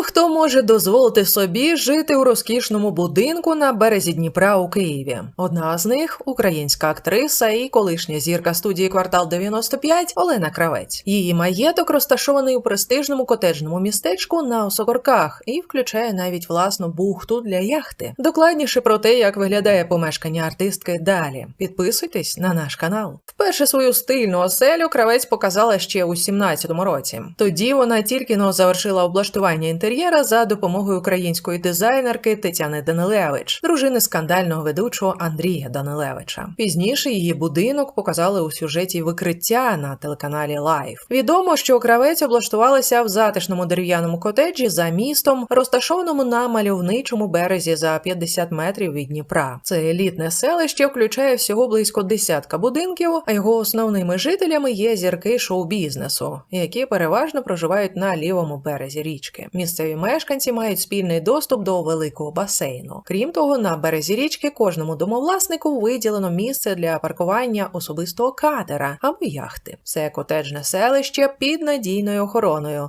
Мало хто може дозволити собі жити у розкішному будинку на березі Дніпра у Києві. Одна з них українська актриса і колишня зірка студії Квартал 95 Олена Кравець. Її маєток розташований у престижному котеджному містечку на Осокорках і включає навіть власну бухту для яхти. Докладніше про те, як виглядає помешкання артистки далі. Підписуйтесь на наш канал. Вперше свою стильну оселю кравець показала ще у 17-му році. Тоді вона тільки но завершила облаштування інтер'єра за допомогою української дизайнерки Тетяни Данилевич, дружини скандального ведучого Андрія Данилевича. Пізніше її будинок показали у сюжеті викриття на телеканалі Лайф. Відомо, що кравець облаштувалася в затишному дерев'яному котеджі за містом, розташованому на мальовничому березі за 50 метрів від Дніпра. Це елітне селище включає всього близько десятка будинків, а його основними жителями є зірки шоу-бізнесу, які переважно проживають на лівому березі річки. Місцеві мешканці мають спільний доступ до великого басейну. Крім того, на березі річки кожному домовласнику виділено місце для паркування особистого катера або яхти. Це котеджне селище під надійною охороною,